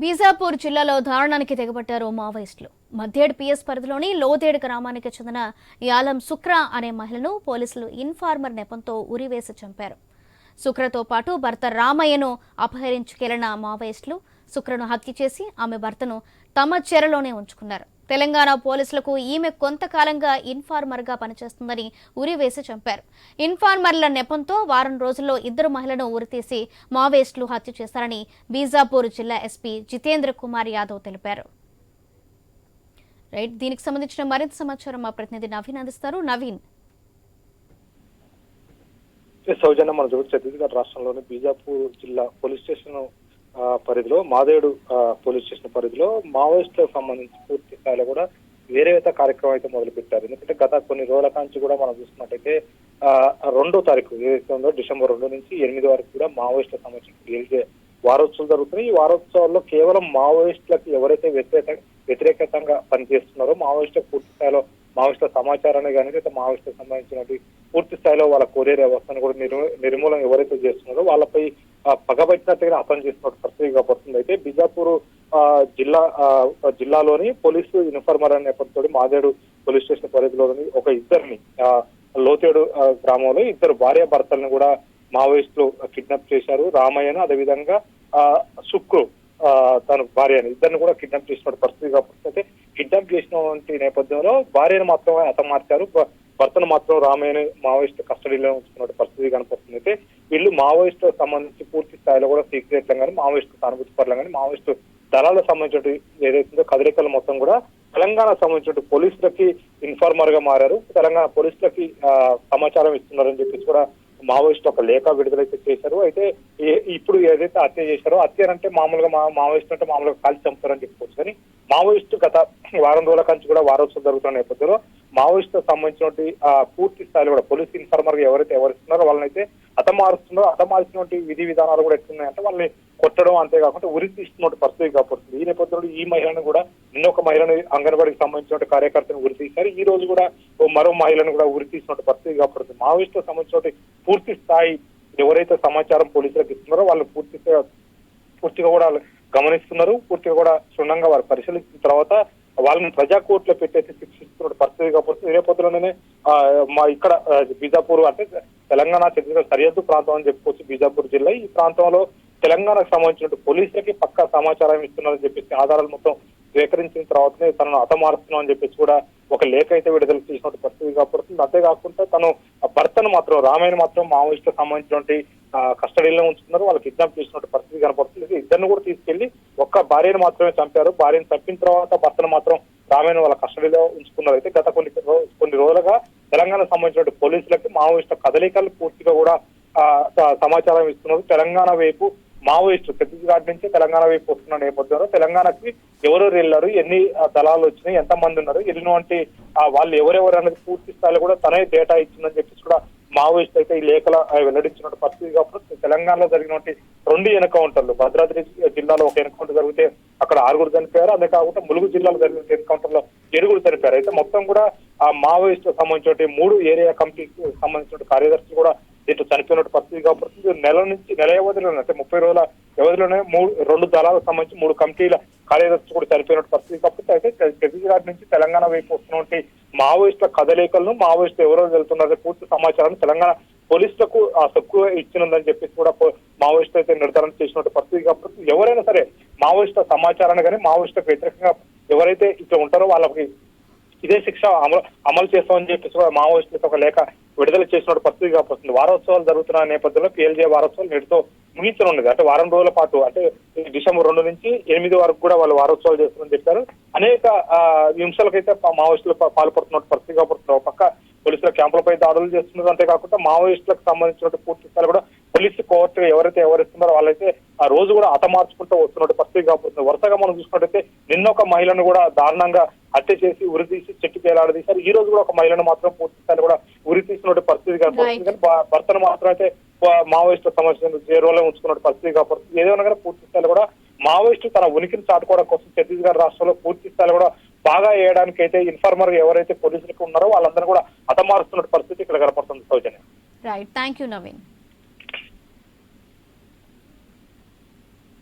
బీజాపూర్ జిల్లాలో దారుణానికి తెగబట్టారు మావోయిస్టులు. మధ్యేడు పిఎస్ పరిధిలోని లోతేడు గ్రామానికి చెందిన యాలం శుక్ర అనే మహిళను పోలీసులు ఇన్ఫార్మర్ నెపంతో ఉరివేసి చంపారు. శుక్రతో పాటు భర్త రామయ్యను అపహరించుకెళ్ళిన మావోయిస్టులు శుక్రను హత్య చేసి ఆమె భర్తను తమ చెరలోనే ఉంచుకున్నారు. తెలంగాణ పోలీసులకు ఈమె కొంతకాలంగా ఇన్ఫార్మర్గా పనిచేస్తుందని ఉరివేసి చంపారు. ఇన్ఫార్మర్ల నెపంతో వారం రోజుల్లో ఇద్దరు మహిళలను ఉరితీసి మావోయిస్టులు హత్య చేశారని బీజాపూర్ జిల్లా ఎస్పీ జితేంద్ర కుమార్ యాదవ్ తెలిపారు. రైట్ దీనికి సంబంధించిన మరింత సమాచారం మా ప్రతినిధి నవీన్ అందిస్తారు. నవీన్. సౌజన్య మన చూడు ఛత్తీస్గఢ్ రాష్ట్రంలోని బీజాపూర్ జిల్లా పోలీస్ స్టేషన్ పరిధిలో మాదేడు ఆ, పోలీస్ స్టేషన్ పరిధిలో మావోయిస్టులకు సంబంధించి పూర్తి స్థాయిలో కూడా వేరే విధ కార్యక్రమం అయితే మొదలు పెట్టారు ఎందుకంటే గత కొన్ని రోజుల కాంచి కూడా మనం చూసుకున్నట్టయితే ఆ, రెండో తారీఖు ఏదైతే ఉందో డిసెంబర్ రెండు నుంచి ఎనిమిది వరకు కూడా మావోయిస్టులకు సంబంధించి వారోత్సవాలు జరుగుతున్నాయి. ఈ వారోత్సవాల్లో కేవలం మావోయిస్టులకు ఎవరైతే వ్యతిరేక వ్యతిరేకంగా పనిచేస్తున్నారో మావోయిస్టులకు పూర్తి స్థాయిలో మావోయిస్టుల సమాచారాన్ని కానీ లేదా మావోయిస్టులకు సంబంధించినటువంటి పూర్తి స్థాయిలో వాళ్ళ కొరియర్ వ్యవస్థను కూడా నిర్మూ- నిర్మూలన ఎవరైతే చేస్తున్నారో వాళ్ళపై పగబట్టినట్టుగా అర్థం చేసినట్టు పరిస్థితి కాబడుతుంది అయితే బిజాపూర్ ఆ, జిల్లా జిల్లాలోని పోలీసు ఇన్ఫార్మర్ అనే నేపథ్యంతో మాదేడు పోలీస్ స్టేషన్ పరిధిలోని ఒక ఇద్దరిని లోతేడు గ్రామంలో ఇద్దరు భార్య భర్తలను కూడా మావోయిస్టులు కిడ్నాప్ చేశారు. రామయ్యను అదేవిధంగా ఆ, సుక్కు ఆ, తన భార్యను ఇద్దరిని కూడా కిడ్నాప్ చేసిన పరిస్థితి కాబట్టి అయితే కిడ్నాప్ చేసినటువంటి నేపథ్యంలో భార్యను మాత్రమే అతను మార్చారు. భర్తను మాత్రం రామయ్యని మావోయిస్ట్ కస్టడీలో ఉంచుకున్న పరిస్థితి కనపడుతుంది. అయితే వీళ్ళు మావోయిస్ట్ సంబంధించి పూర్తి స్థాయిలో కూడా సీక్రెట్ కానీ మావోయిస్ట్ సానుభూతి పరులు కానీ మావోయిస్ట్ దళాలకు సంబంధించిన ఏదైతుందో కదలికలు మొత్తం కూడా తెలంగాణ సంబంధించిన పోలీసులకి ఇన్ఫార్మర్గా మారారు. తెలంగాణ పోలీసులకి ఆ, సమాచారం ఇస్తున్నారని చెప్పేసి కూడా మావోయిస్ట్ ఒక లేఖ విడుదలైతే చేశారు. అయితే ఇప్పుడు ఏదైతే హత్య చేశారో హత్య అంటే మామూలుగా మా మావోయిస్ట్ అంటే మామూలుగా కాల్చి చంపుతారని చెప్పుకోవచ్చు. కానీ మావోయిస్ట్ గత వారం రోజుల కంచి కూడా వారోత్సవం జరుగుతున్న నేపథ్యంలో మావోయిస్ట్ సంబంధించినటువంటి ఆ, పూర్తి స్థాయిలో కూడా పోలీస్ ఇన్ఫార్మర్గా ఎవరైతే ఎవరిస్తున్నారో వాళ్ళనైతే హతమారుస్తున్నారో అతమార్చినటువంటి విధి విధానాలు కూడా ఎట్లున్నాయంటే వాళ్ళని కొట్టడం అంతేకాకుండా ఉరి తీస్తున్నటువంటి పరిస్థితి కాకపోతుంది ఈ నేపథ్యంలో ఈ మహిళను కూడా నిన్న ఒక మహిళని అంగన్వాడికి సంబంధించిన కార్యకర్తను ఉరి తీశారు. ఈ రోజు కూడా మరో మహిళను కూడా ఉరి తీసినట్టు పరిస్థితి కాబట్టి మావోయిస్టులకు సంబంధించిన పూర్తి స్థాయి ఎవరైతే సమాచారం పోలీసులకు ఇస్తున్నారో వాళ్ళు పూర్తిగా పూర్తిగా కూడా గమనిస్తున్నారు. పూర్తిగా కూడా క్షుణ్ణంగా వారు పరిశీలించిన తర్వాత వాళ్ళని ప్రజా కోర్టులో పెట్టేసి శిక్షిస్తున్న పరిస్థితి కాకపోతే రేపొద్దులోనే మా ఇక్కడ బీజాపూర్ అంటే తెలంగాణ ఛత్తీస్గఢ్ సరిహద్దు ప్రాంతం అని చెప్పుకోవచ్చు బీజాపూర్ జిల్లా. ఈ ప్రాంతంలో తెలంగాణకు సంబంధించిన పోలీసులకి పక్కా సమాచారం ఇస్తున్నారని చెప్పేసి ఆధారాలు మొత్తం స్వీకరించిన తర్వాతనే తనను హతమారుస్తున్నాం అని చెప్పేసి కూడా ఒక లేఖ అయితే విడుదల చేసినటువంటి పరిస్థితి కాబడుతుంది అంతేకాకుండా తను భర్తను మాత్రం రామాయణ మాత్రం మావోయిస్ట్ సంబంధించినటువంటి కస్టడీలో ఉంచుతున్నారు. వాళ్ళకి కిడ్నాప్ చేసినటువంటి పరిస్థితి కనపడుతుంది. ఇద్దరిని కూడా తీసుకెళ్ళి ఒక్క భార్యను మాత్రమే చంపారు. భార్యను చంపిన తర్వాత భర్తను మాత్రం రామాయణ వాళ్ళ కస్టడీలో ఉంచుకున్నారు. అయితే గత కొన్ని కొన్ని రోజులుగా తెలంగాణకు సంబంధించిన పోలీసులకి మావోయిస్టు కదలికలు పూర్తిగా కూడా సమాచారం ఇస్తున్నారు. తెలంగాణ వైపు మావోయిస్టు ఛత్తీస్గఢ్ నుంచి తెలంగాణ వైపు వస్తున్న నేపథ్యంలో తెలంగాణకి ఎవరెవరు వెళ్ళారు ఎన్ని దళాలు వచ్చినాయి ఎంత మంది ఉన్నారు వెళ్ళినటువంటి వాళ్ళు ఎవరెవరు అనేది పూర్తి స్థాయిలో కూడా తనే డేటా ఇచ్చిందని చెప్పేసి కూడా మావోయిస్ట్ అయితే ఈ లేఖల వెల్లడించిన పరిస్థితి కాబట్టి తెలంగాణలో జరిగినటువంటి రెండు ఎన్కౌంటర్లు భద్రాద్రి జిల్లాలో ఒక ఎన్కౌంటర్ జరిగితే అక్కడ ఆరుగురు చనిపోయారు అదే కాకుండా ములుగు జిల్లాలో జరిగిన ఎన్కౌంటర్లో ఏడుగురు చనిపోయారు. అయితే మొత్తం కూడా ఆ మావోయిస్ట్ సంబంధించిన మూడు ఏరియా కమిటీకి సంబంధించిన కార్యదర్శులు కూడా దీంట్లో చనిపోయినట్టు నెల నుంచి నెల వ్యవధిలో అంటే ముప్పై రోజుల వ్యవధిలోనే మూడు రెండు దళాలకు సంబంధించి మూడు కమిటీల కార్యదర్శి కూడా చనిపోయినట్టు పరిస్థితి. కాబట్టి అయితే ఛత్తీస్గఢ్ నుంచి తెలంగాణ వైపు వస్తున్నటువంటి మావోయిస్టుల కదలికలను మావోయిస్టులు ఎవరో వెళ్తున్నారో. పూర్తి సమాచారాన్ని తెలంగాణ పోలీసులకు ఆ తక్కువ ఇచ్చినందని చెప్పేసి కూడా మావోయిస్టు అయితే నిర్ధారణ చేసినట్టు పరిస్థితి. కాబట్టి ఎవరైనా సరే మావోయిస్టుల సమాచారాన్ని కానీ మావోయిస్టులకు వ్యతిరేకంగా ఎవరైతే ఇట్లా ఉంటారో వాళ్ళకి ఇదే శిక్ష అమలు అమలు చేస్తామని చెప్పేసి కూడా మావోయిస్టులకు ఒక లేఖ విడుదల చేసినట్టు పరిస్థితి కాబోతుంది వారోత్సవాలు జరుగుతున్న నేపథ్యంలో పిఎల్జే వారోత్సవాలు నేటితో ముగించనున్నది అంటే వారం రోజుల పాటు అంటే డిసెంబర్ రెండు నుంచి ఎనిమిది వరకు కూడా వాళ్ళు వారోత్సవాలు చేస్తామని చెప్పారు. అనేక హింసలకైతే మావోయిస్టులు పాల్పడుతున్నట్టు పరిస్థితి కాబోతుంది ఒక పక్క పోలీసుల క్యాంపులపై దాడులు చేస్తున్నారు అంతేకాకుండా మావోయిస్టులకు సంబంధించినటువంటి పూర్తి స్థాయిలో కూడా పోలీసు కోర్టు ఎవరైతే ఎవరిస్తున్నారో వాళ్ళైతే ఆ రోజు కూడా హతమార్చుకుంటూ వస్తున్నట్టు పరిస్థితి కాబోతుంది. వరుసగా మనం చూసుకున్నట్టయితే నిన్న ఒక మహిళను కూడా దారుణంగా హత్య చేసి ఉరి తీసి చెట్టుకి వేలాడదీశారు ఈ రోజు కూడా ఒక మహిళను మాత్రం పూర్తి స్థాయిలో కూడా ఉరి తీసినట్టు పరిస్థితి కనపడుతుంది. కానీ భర్తను మాత్రం అయితే వా- మావోయిస్టు సమస్య జేరోలో ఉంచుకున్నట్టు పరిస్థితి కాపాడుతుంది ఏదేమన్నా కానీ పూర్తి స్థాయిలో కూడా మావోయిస్టు తన ఉనికిని చాటుకోవడం కోసం ఛత్తీస్గఢ్ రాష్ట్రంలో పూర్తి స్థాయిలో కూడా బాగా వేయడానికి అయితే ఇన్ఫార్మర్ ఎవరైతే పోలీసులకు ఉన్నారో వాళ్ళందరూ కూడా హతమారుస్తున్న పరిస్థితి ఇక్కడ కనపడుతుంది. సౌజన్య. Right thank you Naveen